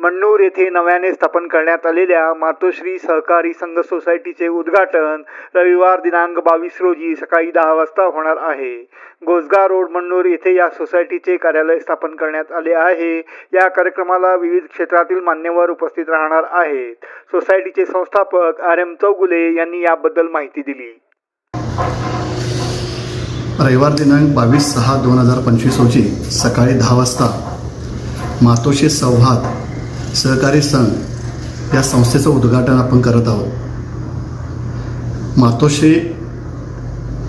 मन्नूर येथे नव्याने स्थापन करण्यात आलेल्या मातोश्री सहकारी संघ सोसायटीचे उद्घाटन रविवार दिनांक बावीस रोजी सकाळी दहा वाजता होणार आहे. गोजगा रोड मन्नूर येथे या सोसायटीचे कार्यालय स्थापन करण्यात आले आहे. या कार्यक्रमाला विविध क्षेत्रातील मान्यवर उपस्थित राहणार आहेत. सोसायटीचे संस्थापक आर एम चौगुले यांनी याबद्दल माहिती दिली. रविवार दिनांक बावीस सहा दोन हजार पंचवीस रोजी सकाळी दहा वाजता मातोश्री संवाद सहकारी संघ या संस्थेचं उद्घाटन आपण करत आहोत. मातोश्री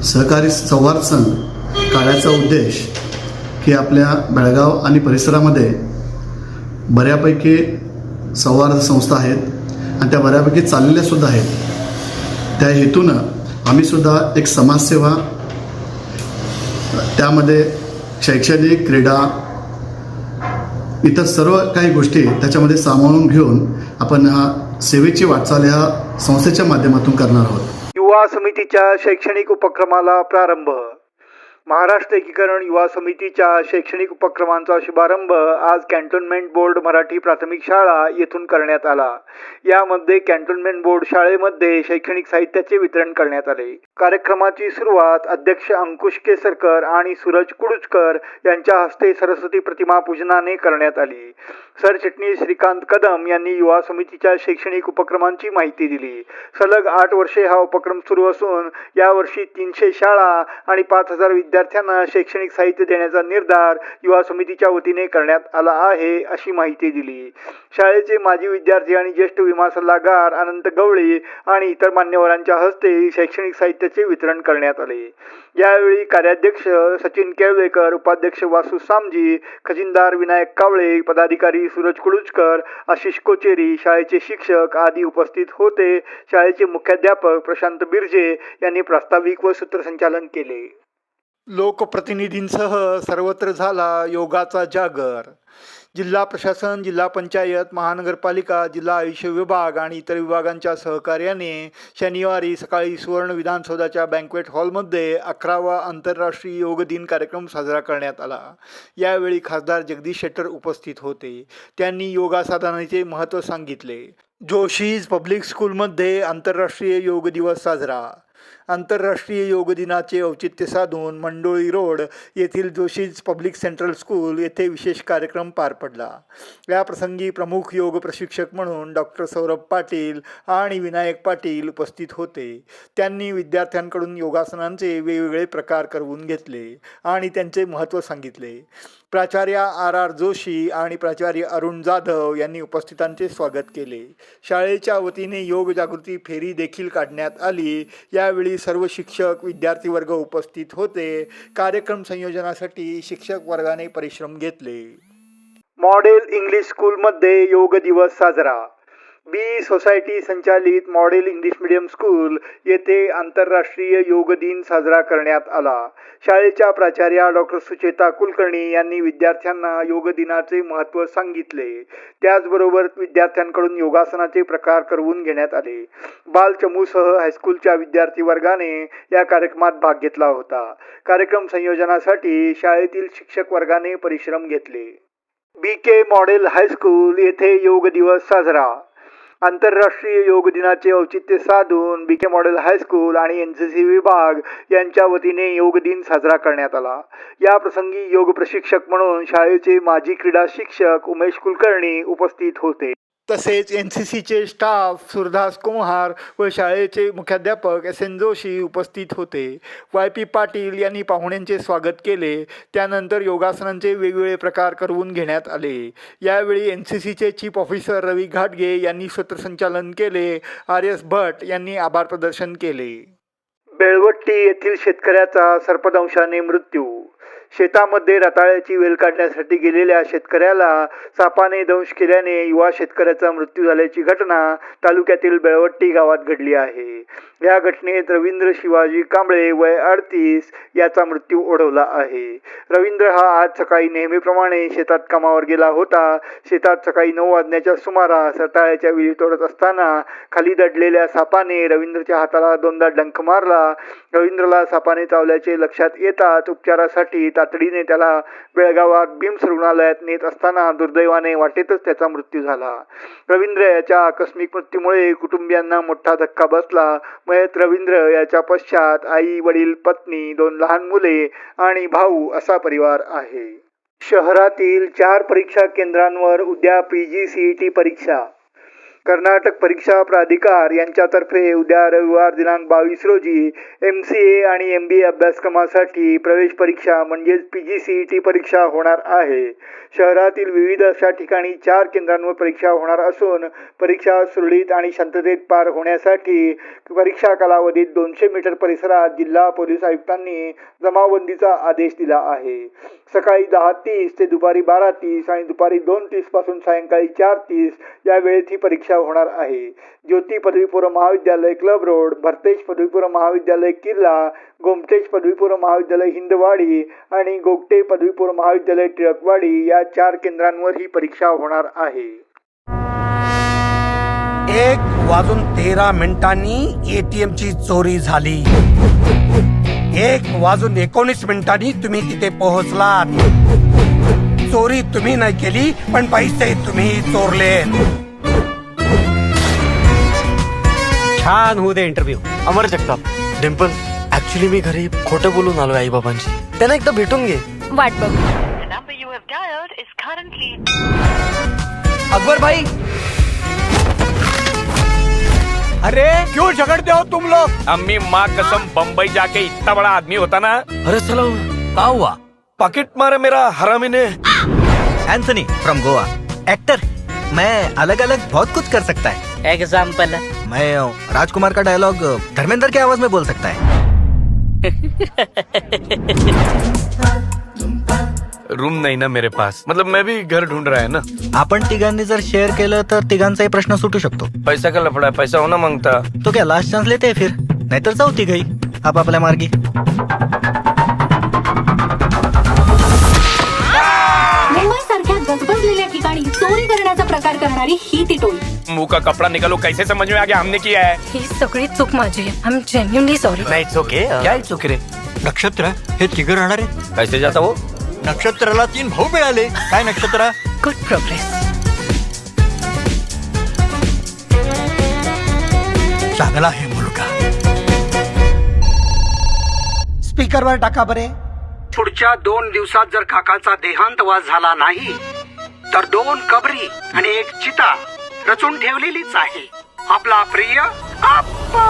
सहकारी संवाद संघ काळाचा उद्देश की आपल्या बेळगाव आणि परिसरामध्ये बऱ्यापैकी संवाद संस्था आहेत आणि त्या बऱ्यापैकी चाललेल्या सुद्धा आहेत. त्या हेतूनं आम्ही सुद्धा एक समाजसेवा त्यामध्ये शैक्षणिक क्रीडा इतर सर्व काही गोष्टी त्याच्यामध्ये सामावून घेऊन आपण हा सेवेची वाटचाल ह्या संस्थेच्या माध्यमातून करणार आहोत. युवा समितीच्या शैक्षणिक उपक्रमाला प्रारंभ. महाराष्ट्र एकीकरण युवा समितीच्या शैक्षणिक उपक्रमांचा शुभारंभ आज कॅन्टोन्मेंट बोर्ड मराठी प्राथमिक शाळा येथून करण्यात आला. यामध्ये कॅन्टोन्मेंट बोर्ड शाळेमध्ये शैक्षणिक साहित्याचे वितरण करण्यात आले. कार्यक्रमाची सुरुवात अध्यक्ष अंकुश केसरकर आणि सूरज कुडुचकर यांच्या हस्ते सरस्वती प्रतिमा पूजनाने करण्यात आली. सरचिटणीस श्रीकांत कदम यांनी युवा समितीच्या शैक्षणिक उपक्रमांची माहिती दिली. सलग आठ वर्षे हा उपक्रम सुरू असून यावर्षी तीनशे शाळा आणि पाच हजार विद्यार्थ्यांना शैक्षणिक साहित्य देण्याचा निर्धार युवा समितीच्या वतीने करण्यात आला आहे अशी माहिती दिली. शाळेचे माजी विद्यार्थी आणि ज्येष्ठ विमा सल्लागार अनंत गवळे आणि इतर मान्यवरांच्या हस्ते शैक्षणिक साहित्याचे वितरण करण्यात आले. यावेळी कार्याध्यक्ष सचिन केळवेकर उपाध्यक्ष वासू सामजी खजिनदार विनायक कावळे पदाधिकारी सूरज कुडुचकर आशिष कोचेरी शाळेचे शिक्षक आदी उपस्थित होते. शाळेचे मुख्याध्यापक प्रशांत बिर्जे यांनी प्रास्ताविक व सूत्रसंचालन केले. लोकप्रतिनिधींसह सर्वत्र झाला योगाचा जागर. जिल्हा प्रशासन जिल्हा पंचायत महानगरपालिका जिल्हा आयुष्य विभाग आणि इतर विभागांच्या सहकार्याने शनिवारी सकाळी सुवर्ण विधानसौधाच्या बँक्वेट हॉलमध्ये अकरावा आंतरराष्ट्रीय योग दिन कार्यक्रम साजरा करण्यात आला. यावेळी खासदार जगदीश शेट्टर उपस्थित होते. त्यांनी योगासाधनेचे महत्त्व सांगितले. जोशीज पब्लिक स्कूलमध्ये आंतरराष्ट्रीय योग दिवस साजरा. आंतरराष्ट्रीय योग दिनाचे औचित्य साधून मंडोळी रोड येथील जोशीज पब्लिक सेंट्रल स्कूल येथे विशेष कार्यक्रम पार पडला. याप्रसंगी प्रमुख योग प्रशिक्षक म्हणून डॉक्टर सौरभ पाटील आणि विनायक पाटील उपस्थित होते. त्यांनी विद्यार्थ्यांकडून योगासनांचे वेगवेगळे प्रकार करवून घेतले आणि त्यांचे महत्त्व सांगितले. प्राचार्य आर आर जोशी आणि प्राचार्य अरुण जाधव यांनी उपस्थितांचे स्वागत केले. शाळेच्या वतीने योग जागृती फेरी देखील काढण्यात आली. यावेळी सर्व शिक्षक विद्यार्थी वर्ग उपस्थित होते. कार्यक्रम संयोजनासाठी शिक्षक वर्गाने परिश्रम घेतले. मॉडेल इंग्लिश स्कूलमध्ये योग दिवस साजरा. बी सोसायटी संचालित मॉडेल इंग्लिश मीडियम स्कूल येथे आंतरराष्ट्रीय योग दिन साजरा करण्यात आला. शाळेच्या प्राचार्या डॉक्टर सुचेता कुलकर्णी यांनी विद्यार्थ्यांना योग दिनाचे महत्त्व सांगितले. त्याचबरोबर विद्यार्थ्यांकडून योगासनाचे प्रकार करवून घेण्यात आले. बाल चमूसह हायस्कूलच्या विद्यार्थी वर्गाने या कार्यक्रमात भाग घेतला होता. कार्यक्रम संयोजनासाठी शाळेतील शिक्षक वर्गाने परिश्रम घेतले. बी के मॉडेल हायस्कूल येथे योग दिवस साजरा. आंतरराष्ट्रीय योग दिनाचे औचित्य साधून B K model high school आणि एन सी सी विभाग यांच्या वतीने योग दिन साजरा करण्यात आला. या प्रसंगी योग प्रशिक्षक म्हणून शाळेचे माजी क्रीडा शिक्षक उमेश कुलकर्णी उपस्थित होते. तसेच एन सी सीचे स्टाफ सुरदास कुंहार व शाळेचे मुख्याध्यापक एस एन जोशी उपस्थित होते. वाय पी पाटील यांनी पाहुण्यांचे स्वागत केले. त्यानंतर योगासनांचे वेगवेगळे प्रकार करवून घेण्यात आले. यावेळी एन सी सीचे चीफ ऑफिसर रवी घाटगे यांनी सूत्रसंचालन केले. आर एस भट यांनी आभार प्रदर्शन केले. बेळवट्टी येथील शेतकऱ्याचा सर्पदंशाने मृत्यू शेतामध्ये रताळ्याची वेल काढण्यासाठी गेलेल्या शेतकऱ्याला सापाने दंश केल्याने युवा शेतकऱ्याचा मृत्यू झाल्याची घटना तालुक्यातील बेळवट्टी गावात घडली आहे. या घटनेत रवींद्र शिवाजी कांबळे वय अडतीस याचा मृत्यू ओढवला आहे. रवींद्र हा आज सकाळी नेहमीप्रमाणे शेतात कामावर गेला होता. शेतात सकाळी नऊ वाजण्याच्या सुमारास रताळ्याच्या विळी तोडत असताना खाली दडलेल्या सापाने रवींद्रच्या हाताला दोनदा डंख मारला. रवींद्रला सापाने चावल्याचे लक्षात येतात उपचारासाठी तातडीने त्याला बेळगावात बिम्स रुग्णालयात नेत असताना दुर्दैवाने वाटेतच त्याचा मृत्यू झाला. रवींद्र याच्या आकस्मिक मृत्यूमुळे कुटुंबियांना मोठा धक्का बसला. मयत रवींद्र याच्या पश्चात आई वडील पत्नी दोन लहान मुले आणि भाऊ असा परिवार आहे. शहरातील चार परीक्षा केंद्रांवर उद्या P G C E T परीक्षा. कर्नाटक परीक्षा प्राधिकार यांच्यातर्फे उद्या रविवार दिनांक बावीस रोजी एम सी ए आणि एम बी ए अभ्यासक्रमासाठी प्रवेश परीक्षा म्हणजेच P G C E T परीक्षा होणार आहे. शहरातील विविध अशा ठिकाणी चार केंद्रांवर परीक्षा होणार असून परीक्षा सुरळीत आणि शांततेत पार होण्यासाठी परीक्षा कालावधीत दोनशे मीटर परिसरात जिल्हा पोलीस आयुक्तांनी जमावबंदीचा आदेश दिला आहे. सकाळी दहा तीस ते दुपारी बारा तीस आणि दुपारी दोन तीसपासून सायंकाळी चार तीस या वेळेत ही परीक्षा होणार आहे. ज्योती पदवीपूर्व महाविद्यालय क्लब रोड भरतेज पदवीपूर्व महाविद्यालय किल्ला गोमटेज पदवीपूर्व महाविद्यालय हिंदवाडी आणि गोगटे पदवीपूर्व महाविद्यालय टिळकवाडी या चार केंद्रांवर ही परीक्षा होणार आहे. एक वाजून तेरा मिनिटांनी एटीएम ची चोरी झाली. एक वाजून एकोणीस मिनिटांनी तुम्ही तिथे पोहोचलात. चोरी तुम्ही नाही केली पण पैसे तुम्ही चोरले छान होऊ दे इंटरव्ह्यू अमर जगताप. डिम्पल ऍक्च्युली मी घरी खोटं बोलून आलोय आई बाबांशी त्यांना एकदा भेटून घे. वाट बघ. अकबर भाई! अरे! क्यों झगड़ते हो तुम लोग? अम्मी माँ कसम बम्बई जाके इतना बड़ा आदमी होता ना। अरे चला क्या हुआ? पॉकेट मारा मेरा हरामी ने एंथनी फ्रॉम गोवा एक्टर मैं अलग अलग बहुत कुछ कर सकता है। एग्जाम्पल मैं राजकुमार का डायलॉग धर्मेंद्र की आवाज में बोल सकता है। रूम नहीं ना मेरे पास। मतलब मैं भी घर ढूंढ रहा है ना। आपण तिघांनी जर शेअर केलं तर तिघांचाही प्रश्न सुटू शकतो. पैसा का लफड़ा है? पैसा होना मांगता। तो क्या लास्ट चान्स लेते हैं फिर? नाहीतर जाऊ तिघही आपापल्या मार्गी. प्रकार करणारी ही ती टोळी. मुंह का कपड़ा निकालो कैसे समझ में आ गया हमने किया है? ही सगळी चूक माझी आहे. आय एम जेन्युनली सॉरी नाही इट्स ओके क्या इट्स ओके रे? नक्षत्र हे तिघ राहणार. आहे कैसे जाता वो? नक्षत्राला तीन भाऊ मिळाले. काय नक्षत्र? गुड प्रोग्रेस चांगला आहे मुलगा. स्पीकर वर टाका बरे. पुढच्या दोन दिवसात जर काकाचा देहांतवाद झाला नाही तर दोन कबरी आणि एक चिता रचून ठेवलेलीच आहे. आपला प्रिय आप्पा!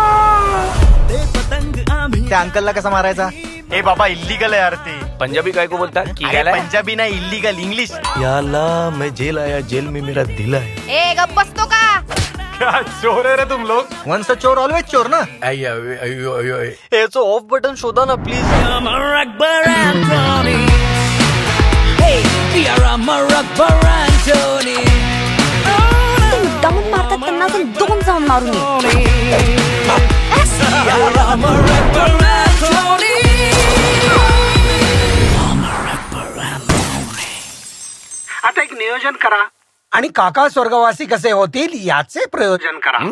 त्या अंकलला कसा मारायचा? ए बाबा इल्लीगल आहे यार ते. पंजाबी काय को बोलता अरे, पंजाबी नाही इल्लीगल इंग्लिश याला मैं जेल आया जेल में मेरा दिल आया. ए गप बसतो का? क्या चोर है रे तुम लोग? वन्स चोर ऑलवेज चोर ना? अयो अयो अयो याचं ऑफ बटन शोधा ना प्लीज मुद्दामून मारतात त्यांना अजून दोन जाऊन मारून ये आता एक नियोजन करा आणि काका स्वर्गवासी कसे होतील याचे प्रयोजन करा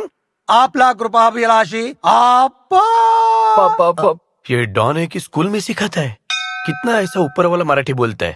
आपला कृपाभिलाषी आप्पा ये डॉन है कि स्कूल में सिखाता है कितना ऐसा ऊपर वाला मराठी बोलता है